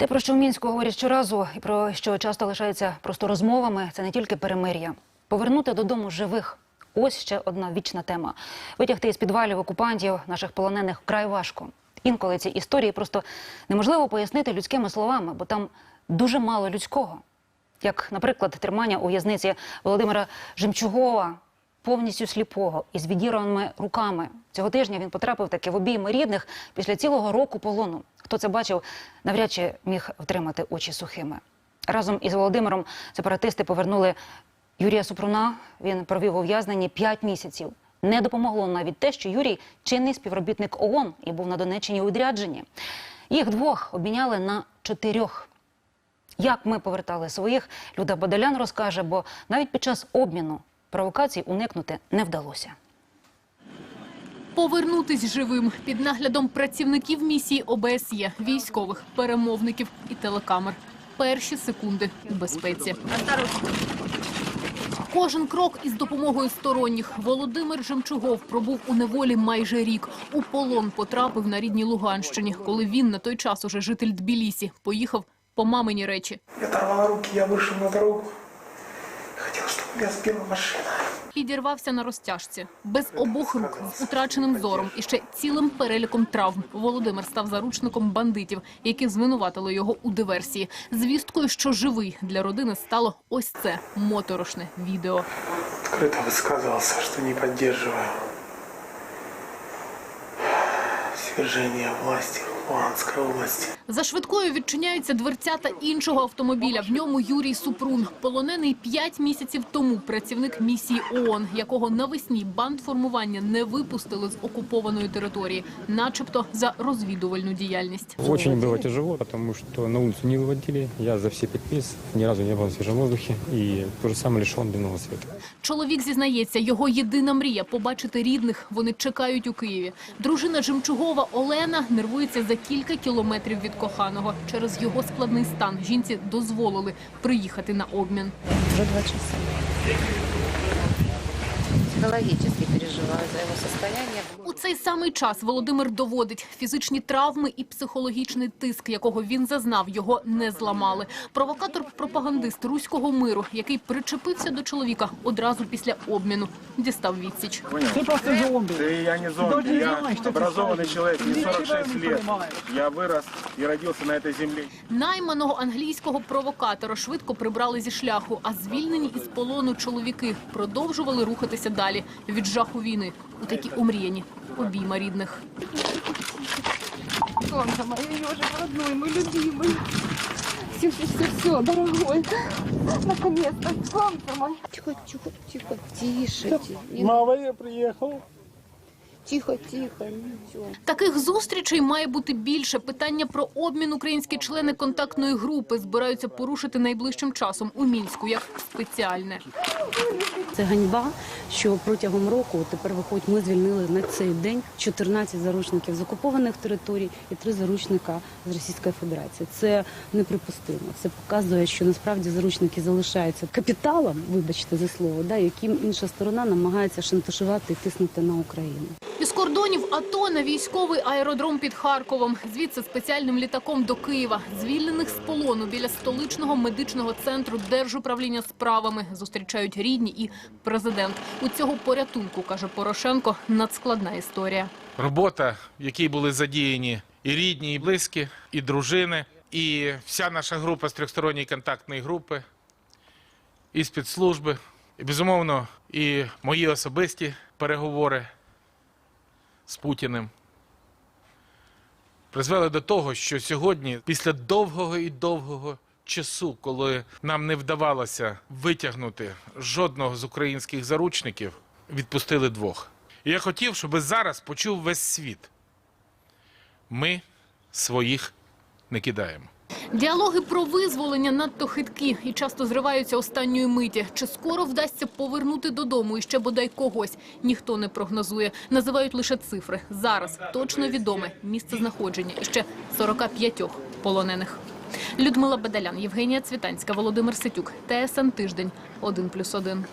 Те, про що в мінську говорять щоразу, і про що часто лишається просто розмовами, це не тільки перемир'я. Повернути додому живих. Ось ще одна вічна тема. Витягти із підвалів окупантів наших полонених вкрай важко. Інколи ці історії просто неможливо пояснити людськими словами, бо там дуже мало людського. Як, наприклад, тримання у в'язниці Володимира Жемчугова, повністю сліпого із відірваними руками. Цього тижня він потрапив таки в обійми рідних після цілого року полону. Хто це бачив, навряд чи міг втримати очі сухими. Разом із Володимиром сепаратисти повернули Юрія Супруна. Він провів ув'язненні 5 місяців. Не допомогло навіть те, що Юрій чинний співробітник ООН і був на Донеччині у відрядженні. Їх двох обміняли на чотирьох. Як ми повертали своїх, Люда Бадалян розкаже, бо навіть під час обміну провокацій уникнути не вдалося. Повернутись живим під наглядом працівників місії ОБСЄ, військових, перемовників і телекамер. Перші секунди у безпеці. Кожен крок із допомогою сторонніх. Володимир Жемчугов пробув у неволі майже рік. У полон потрапив на рідній Луганщині, коли він на той час уже житель Тбілісі поїхав по мамині речі. Я руки, я вышел на дорогу. Хотел, чтобы меня сбила машина. Підірвався на розтяжці. Без обох рук, з утраченим зором і ще цілим переліком травм. Володимир став заручником бандитів, які звинуватили його у диверсії. Звісткою, що живий для родини стало ось це моторошне відео. Открыто высказывался, что не поддерживаю свержение власти в Луганской области. За швидкою відчиняються дверцята іншого автомобіля. В ньому Юрій Супрун, полонений п'ять місяців тому. Працівник місії ООН, якого навесні бандформування не випустили з окупованої території, начебто за розвідувальну діяльність. Очень было тяжело, потому что на улицу не выводили. Я за все пять месяцев ни разу не был на свежем воздухе и то же самое лишен дневного света. Чоловік зізнається, його єдина мрія побачити рідних. Вони чекають у Києві. Дружина Жемчугова Олена нервується за кілька кілометрів від коханого. Через його складний стан жінці дозволили приїхати на обмін. Вже два часа Психологически переживаю за его состояние. У цей самий час Володимир доводить фізичні травми і психологічний тиск, якого він зазнав, його не зламали. Провокатор-пропагандист руського миру, який причепився до чоловіка одразу після обміну, дістав відсіч. Ты просто зомби. Ты, я не зомби, Даже не я знаешь, что ты образованный делаешь. человек, мне Ты 46 себя не лет. понимаешь. Я вырос и родился на этой земле. Найманого англійського провокатора швидко прибрали зі шляху, а звільнені із полону чоловіки продовжували рухатися далі від жаху війни у такі омріяні обійма рідних. Солнце мое, ежик родной, мой любимый. Все, все, все, все, дорогой. Наконец-то, солнце мое. Тихо, тихо, тихо, тише, тихо. Мама, я приехал. Тихо, тихо, ничего. Таких зустрічей має бути більше. Питання про обмін українські члени контактної групи збираються порушити найближчим часом у мінську як спеціальне. Це ганьба, що протягом року тепер виходить, ми звільнили на цей день 14 заручників з окупованих територій і 3 заручника з Російської Федерації. Це неприпустимо. Це показує, що насправді заручники залишаються капіталом, вибачте за слово, да, яким інша сторона намагається шантажувати і тиснути на Україну. Із кордонів АТО на військовий аеродром під Харковом. Звідси спеціальним літаком до Києва. Звільнених з полону біля столичного медичного центру Держуправління справами зустрічають рідні і президент. У цього порятунку, каже Порошенко, надскладна історія. робота, в якій були задіяні і рідні, і близькі, і дружини, і вся наша група з трьохсторонньої контактної групи, і спецслужби, і безумовно, і мої особисті переговори з Путіним призвели до того, що сьогодні, після довгого і довгого часу, коли нам не вдавалося витягнути жодного з українських заручників, відпустили двох. І я хотів, щоб зараз почув весь світ. Ми своїх не кидаємо. Діалоги про визволення надто хиткі і часто зриваються останньої миті. Чи скоро вдасться повернути додому і ще бодай когось? Ніхто не прогнозує. Називають лише цифри. Зараз точно відоме місце знаходження ще 45 полонених. Людмила Бедалян, Євгенія Цвітанська, Володимир Ситюк, ТСН Тиждень, 1+,1.